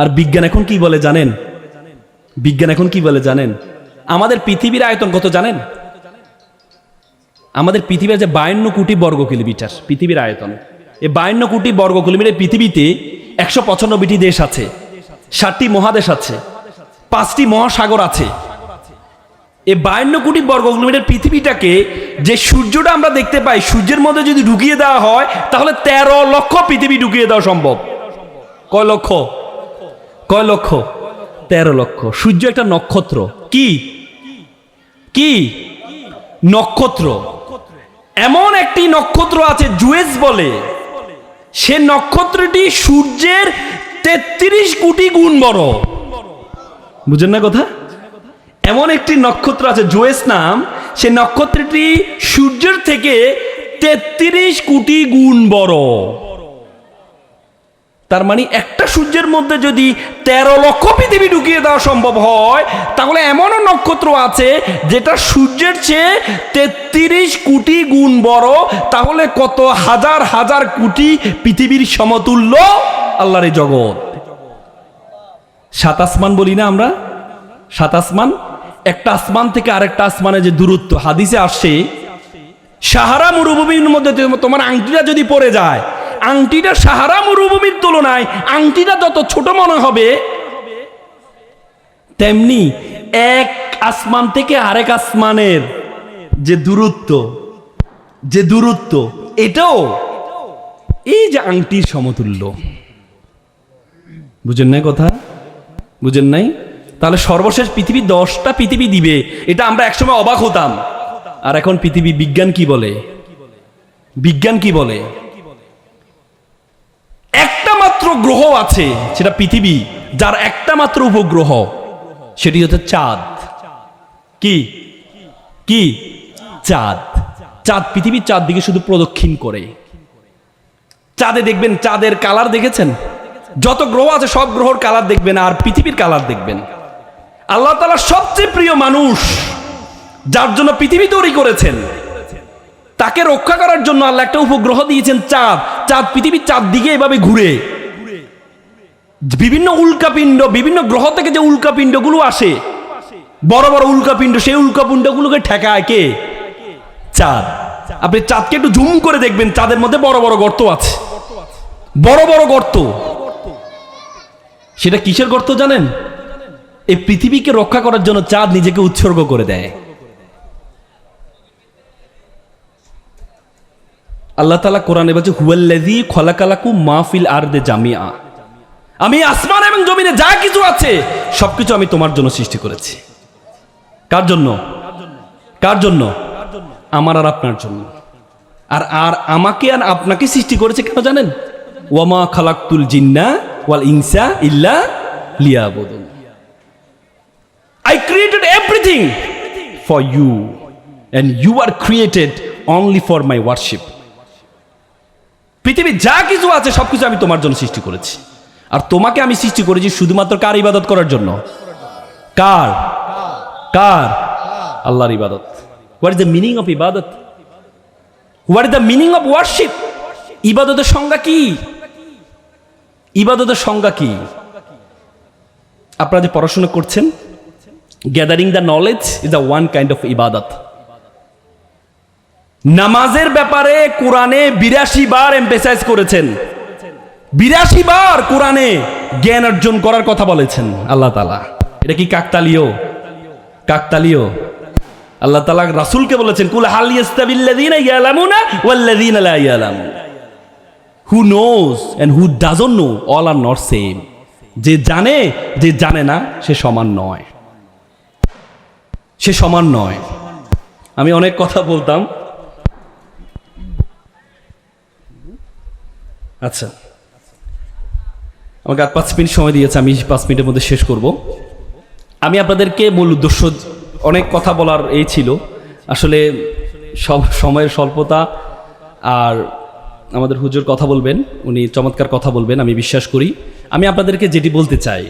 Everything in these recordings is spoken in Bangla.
আর বিজ্ঞান এখন কি বলে জানেন? বিজ্ঞান এখন কি বলে জানেন? আমাদের পৃথিবীর আয়তন কত জানেন? আমাদের পৃথিবীর যে বায়ান্ন কোটি বর্গ কিলোমিটার, পৃথিবীর আয়তন। এই বায়ান্ন কোটি বর্গ কিলোমিটার পৃথিবীতে একশো পঁচানব্বইটি দেশ আছে, ষাটটি মহাদেশ আছে, পাঁচটি মহাসাগর আছে। এই বায়ান্ন কোটি বর্গ কিলোমিটার পৃথিবীটাকে যে সূর্যটা আমরা দেখতে পাই, সূর্যের মধ্যে যদি ঢুকিয়ে দেওয়া হয়, তাহলে তেরো লক্ষ পৃথিবী ঢুকিয়ে দেওয়া সম্ভব। কয় লক্ষ? কয় লক্ষ? তেরো লক্ষ। সূর্য একটা নক্ষত্র। কি? কি? নক্ষত্র। এমন একটি নক্ষত্র আছে জুয়েস বলে। সে নক্ষত্রটি সূর্যের তেত্রিশ কোটি গুণ বড়। বুঝেন না কথা? এমন একটি নক্ষত্র আছে জুয়েস নাম। সে নক্ষত্রটি সূর্যের থেকে তেত্রিশ কোটি গুণ বড়। তার মানে একটা সূর্যের মধ্যে যদি তেরো লক্ষ পৃথিবী ঢুকিয়ে দেওয়া সম্ভব হয়, তাহলে এমনও নক্ষত্র আছে যেটা সূর্যের চেয়ে তেত্রিশ কোটি গুণ বড়। তাহলে কত হাজার হাজার কোটি পৃথিবীর সমতুল্য আল্লাহর এই জগৎ। সাত আসমান বলি না আমরা? সাত আসমান? একটা আসমান থেকে আরেকটা আসমানের যে দূরত্ব, হাদিসে আসছে সাহারা মরুভূমির মধ্যে তোমার আংটিটা যদি পড়ে যায় আংটিটা সাহারা মরুভূমির তুলনায় আংটিটা যত ছোট মনে হবে, তেমনি এক আসমান থেকে আরেক আসমানের যে দূরত্ব যে দূরত্ব, এটাও এই যে আংটির সমতুল্য। বুঝেন নাই কথা? বুঝেন নাই? তাহলে সর্বশেষ পৃথিবী দশটা পৃথিবী দিবে, এটা আমরা একসময় অবাক হতাম। আর এখন পৃথিবী বিজ্ঞান কি বলে? বিজ্ঞান কি বলে? গ্রহ আছে, সেটা পৃথিবী, যার একটা মাত্র উপগ্রহ, সেটি হচ্ছে চাঁদ। কি? কি? চাঁদ। চাঁদ পৃথিবীর চাঁদ দিকে শুধু প্রদক্ষিণ করে। চাঁদে দেখবেন, চাঁদের কালার দেখেছেন? যত গ্রহ আছে, সব গ্রহর কালার দেখবেন, আর পৃথিবীর কালার দেখবেন। আল্লাহ তালা সবচেয়ে প্রিয় মানুষ, যার জন্য পৃথিবী তৈরি করেছেন, তাকে রক্ষা করার জন্য আল্লাহ একটা উপগ্রহ দিয়েছেন চাঁদ। চাঁদ পৃথিবীর চাঁদ দিকে এভাবে ঘুরে। বিভিন্ন উল্কাপিণ্ড, বিভিন্ন গ্রহ থেকে যে উল্কাপিণ্ডগুলো আসে, বড় বড় উল্কাপিণ্ড, সেই উল্কাপিণ্ডগুলোকে ঠেকায় কে? চাঁদ। আপনি চাঁদকে একটু জুম করে দেখবেন, চাঁদের মধ্যে বড় বড় গর্ত আছে। বড় বড় গর্ত। সেটা কিসের গর্ত জানেন? এই পৃথিবীকে রক্ষা করার জন্য চাঁদ নিজেকে উৎসর্গ করে দেয়। আল্লাহ তালা কোরআনে বলছে, হুয়াল্লাযী খলাকালাকু মাহফিল আর দে জামিয়া আমি আসমান এবং জমিনে যা কিছু আছে, সবকিছু আমি তোমার জন্য সৃষ্টি করেছি। কার জন্য? কার জন্য? আমার আর আপনার জন্য। আর আর আমাকে আর আপনাকে সৃষ্টি করেছে কেন জানেন? ওয়ামা খালাক্তুল জিন্না ওয়াল ইনসা ইল্লা লিয়াবুদুন। I created everything for you, and you R created only for my worship. পৃথিবী যা কিছু আছে, সবকিছু আমি তোমার জন্য সৃষ্টি করেছি। আর তোমাকে আমি সৃষ্টি করেছি শুধুমাত্র কার ইবাদত করার জন্য? কার? কার? আল্লাহর ইবাদত। What is the meaning of ইবাদত what is the meaning of worship ইবাদতের সংজ্ঞা কি? ইবাদতের সংজ্ঞা কি? আপনারা যে পড়াশোনা করছেন gathering the knowledge is the one kind of ইবাদত নামাজের ব্যাপারে কোরআনে বিরাশি বার এমপেসাইজ করেছেন। বিরাশি বার কোরআনে জ্ঞান অর্জন করার কথা বলেছেন আল্লাহ তালা এটা কি কাকতালীয়? কাকতালীয়। আল্লাহ তালা রাসুলকে বলেছেন, কুল ইয়ালামুন who knows and who doesn't know all are not same যে জানে যে জানে না, সে সমান নয়। সে সমান নয়। আমি অনেক কথা বলতাম। আচ্ছা। আমাকে আর পাঁচ মিনিট সময় দিয়েছে, আমি পাঁচ মিনিটের মধ্যে শেষ করব। আমি আপনাদেরকে মূল উদ্দেশ্য, অনেক কথা বলার এই ছিল। আসলে সব সময়ের স্বল্পতা আর আমাদের হুজুর কথা বলবেন, উনি চমৎকার কথা বলবেন, আমি বিশ্বাস করি। আমি আপনাদেরকে যেটি বলতে চাই,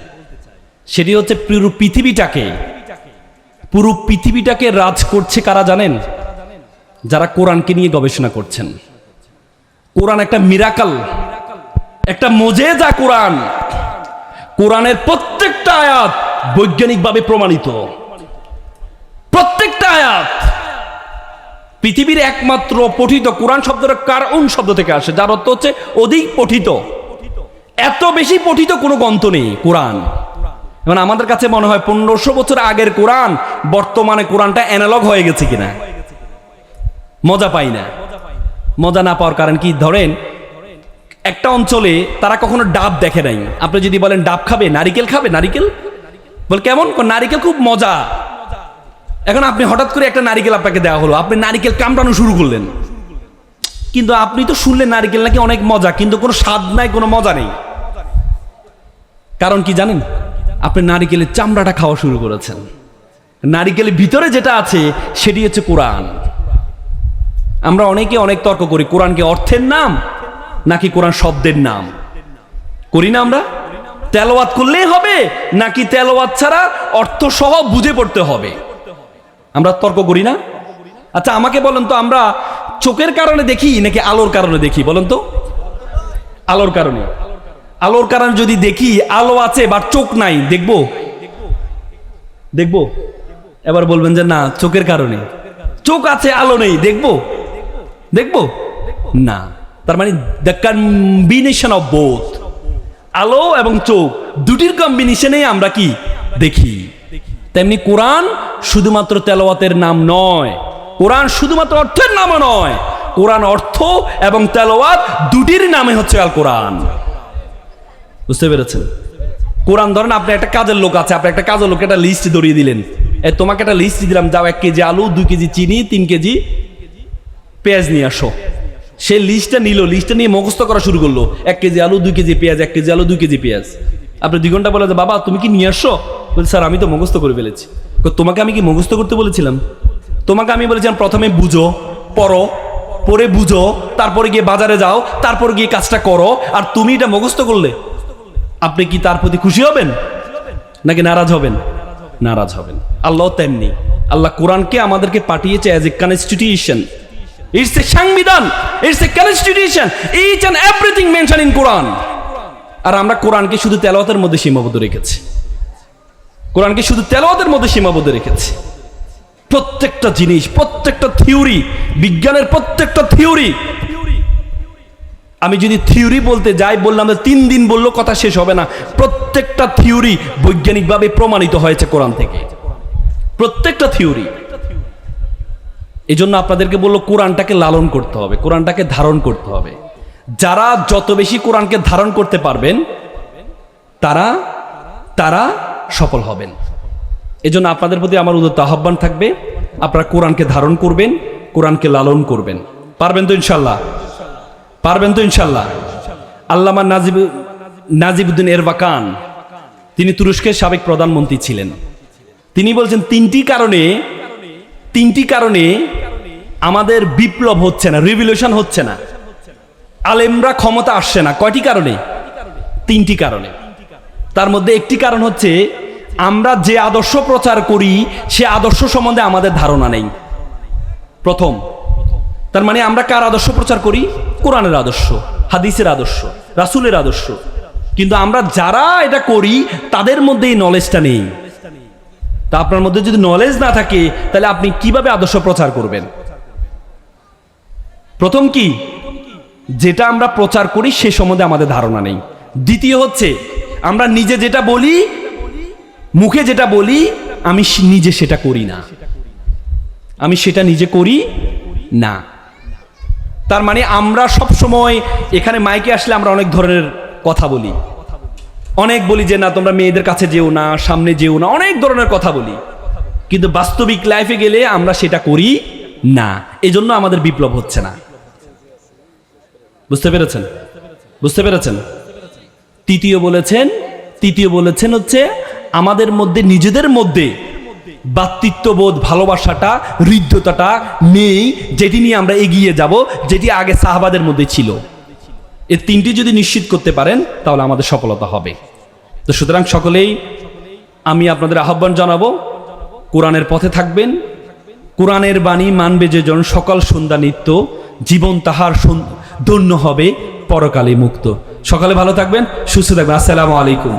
সেটি হচ্ছে পুরো পৃথিবীটাকে পুরো পৃথিবীটাকে রাজ করছে কারা জানেন? যারা কোরআনকে নিয়ে গবেষণা করছেন। কোরআন একটা মিরাকাল একটা মজেজা কোরআন। কোরআনের প্রত্যেকটা আয়াত বৈজ্ঞানিকভাবে প্রমাণিত। প্রত্যেকটা আয়াত পৃথিবীর একমাত্র পঠিত, কোরআন শব্দটা কারণ শব্দ থেকে আসে, যার অর্থ হচ্ছে অধিক পঠিত। এত বেশি পঠিত কোনো গ্রন্থ নেই কোরআন। এবং আমাদের কাছে মনে হয় পনেরোশো বছর আগের কোরআন, বর্তমানে কোরআনটা অ্যানালগ হয়ে গেছে কিনা? মজা পাই না। মজা না পাওয়ার কারণ কি? ধরেন একটা অঞ্চলে তারা কখনো ডাব দেখে নাই। আপনি যদি বলেন, ডাব খাবে? নারিকেল খাবে? নারিকেল? বল, কেমন? নারিকেল খুব মজা। এখন আপনি হঠাৎ করে একটা নারিকেল আপনাকে দেওয়া হলো। আপনি নারিকেল কামড়ানো শুরু করলেন। কিন্তু আপনি তো শুনলেন নারিকেল নাকি অনেক মজা, কিন্তু কোনো স্বাদ নাই, কোনো মজা নেই। কারণ কি জানেন? আপনি নারিকেলের চামড়াটা খাওয়া শুরু করেছেন। নারিকেলের ভিতরে যেটা আছে, সেটি হচ্ছে কোরআন। আমরা অনেকে অনেক তর্ক করি, কোরআনকে অর্থের নাম নাকি কোরআন শব্দের নাম? করি না আমরা? তেলাওয়াত করলেই হবে, নাকি তেলাওয়াত ছাড়া অর্থ সহ বুঝে পড়তে হবে? আমরা তর্ক করি না? আচ্ছা আমাকে বলেন তো, আমরা চোখের কারণে দেখি নাকি আলোর কারণে দেখি? বলেন তো। আলোর কারণে। আলোর কারণে যদি দেখি, আলো আছে বা চোখ নাই, দেখব? দেখব? এবার বলবেন যে না, চোখের কারণে। চোখ আছে, আলো নেই, দেখব? দেখব? না। তার মানে দ্য কম্বিনেশন অফ বোথ আলো এবং চোখ, দুটির কম্বিনেশনে আমরা কি? দেখি। তেমনি কোরআন শুধুমাত্র তেলাওয়াতের নাম নয়। কোরআন শুধুমাত্র অর্থের নামও নয়। কোরআন অর্থ এবং তেলাওয়াত দুটির নামে হচ্ছে আল কোরআন বুঝতে পেরেছেন? কোরআন ধরেন আপনি একটা কাজের লোক আছে, আপনি একটা কাজের লোক একটা লিস্ট ধরিয়ে দিলেন। এ, তোমাকে একটা লিস্ট দিলাম, যাও এক কেজি আলু, দুই কেজি চিনি, তিন কেজি পেঁয়াজ নিয়ে আসো। সে লিস্টটা নিল লিস্টটা নিয়ে মুখস্থ করা শুরু করল। এক কেজি আলু দুই কেজি পেঁয়াজ এক কেজি আলু দুই কেজি পেঁয়াজ। আপনি দুই ঘণ্টা বলে যে, বাবা তুমি কি নিয়ে আসছো? বলছি স্যার আমি তো মুখস্থ করে ফেলেছি। তোমাকে আমি কি মুখস্থ করতে বলেছিলাম? তোমাকে আমি বলেছিলাম প্রথমে বুঝো পড়ো পরে বুঝো তারপরে গিয়ে বাজারে যাও তারপর গিয়ে কাজটা করো আর তুমি এটা মুখস্থ করলে। আপনি কি তার প্রতি খুশি হবেন? নাকি নারাজ হবেন? নারাজ হবেন। আল্লাহ তেমনি। আল্লাহ কোরআনকে আমাদেরকে পাঠিয়েছে as a constitution it's a সংবিধান it's a constitution each and everything mention in Quran আর আমরা কোরআনকে শুধু তেলাওয়াতের মধ্যে সীমাবদ্ধ রেখেছি। কোরআনকে শুধু তেলাওয়াতের মধ্যে সীমাবদ্ধ রেখেছি। প্রত্যেকটা জিনিস, প্রত্যেকটা থিওরি, বিজ্ঞানের প্রত্যেকটা থিওরি। আমি যদি থিওরি বলতে যাই, বললাম তিন দিন বলল কথা শেষ হবে না। প্রত্যেকটা থিওরি বৈজ্ঞানিকভাবে প্রমাণিত হয়েছে কোরআন থেকে। প্রত্যেকটা থিওরি। এই জন্য আপনাদেরকে বলল, কোরআনটাকে লালন করতে হবে, কোরআনটাকে ধারণ করতে হবে। যারা যত বেশি কোরআনকে ধারণ করতে পারবেন, তারা তারা সফল হবেন। এজন্য আপনাদের প্রতি আমার উদত্ত আহ্বান থাকবে, আপনারা কোরআনকে ধারণ করবেন, কোরআনকে লালন করবেন। পারবেন তো ইনশাল্লাহ? পারবেন তো ইনশাল্লাহ? আল্লামা নাজিব নাজিবুদ্দিন এরবাকান, তিনি তুরস্কের সাবেক প্রধানমন্ত্রী ছিলেন। তিনি বলছেন, তিনটি কারণে তিনটি কারণে আমাদের বিপ্লব হচ্ছে না রিভলিউশন হচ্ছে না। আলেমরা ক্ষমতা আসছে না, কয়টি কারণে? তিনটি কারণে। তার মধ্যে একটি কারণ হচ্ছে, আমরা যে আদর্শ প্রচার করি, সে আদর্শ সম্বন্ধে আমাদের ধারণা নেই। প্রথম। তার মানে আমরা কার আদর্শ প্রচার করি? কোরআনের আদর্শ, হাদিসের আদর্শ, রাসুলের আদর্শ। কিন্তু আমরা যারা এটা করি, তাদের মধ্যে এই নলেজটা নেই। তা আপনার মধ্যে যদি নলেজ না থাকে, তাহলে আপনি কীভাবে আদর্শ প্রচার করবেন? প্রথম কি? যেটা আমরা প্রচার করি, সে সম্বন্ধে আমাদের ধারণা নেই। দ্বিতীয় হচ্ছে, আমরা নিজে যেটা বলি, মুখে যেটা বলি, আমি নিজে সেটা করি না। আমি সেটা নিজে করি না। তার মানে আমরা সব সময় এখানে মাইকে আসলে আমরা অনেক ধরনের কথা বলি। অনেক বলি যে, না, তোমরা মেয়েদের কাছে যেও না, সামনে যেও না। অনেক ধরনের কথা বলি। কিন্তু বাস্তবিক লাইফে গেলে আমরা সেটা করি না। এজন্য আমাদের বিপ্লব হচ্ছে না। বুঝতে পেরেছেন? বুঝতে পেরেছেন? তৃতীয় বলেছেন তৃতীয় বলেছেন হচ্ছে, আমাদের মধ্যে, নিজেদের মধ্যে বাতৃত্ববোধ ভালোবাসাটা, হৃদ্যতাটা নেই, যেটি নিয়ে আমরা এগিয়ে যাব, যেটি আগে সাহাবাদের মধ্যে ছিল। এ তিনটি যদি নিশ্চিত করতে পারেন, তাহলে আমাদের সফলতা হবে। তো সুতরাং সকলেই আমি আপনাদের আহ্বান জানাব, কোরআনের পথে থাকবেন, কোরআনের বাণী মানবে যে জন সকাল সন্ধ্যা নিত্য, জীবন তাহার ধন্য হবে, পরকালে মুক্ত। সকালে ভালো থাকবেন, সুস্থ থাকবেন। আসসালামু আলাইকুম।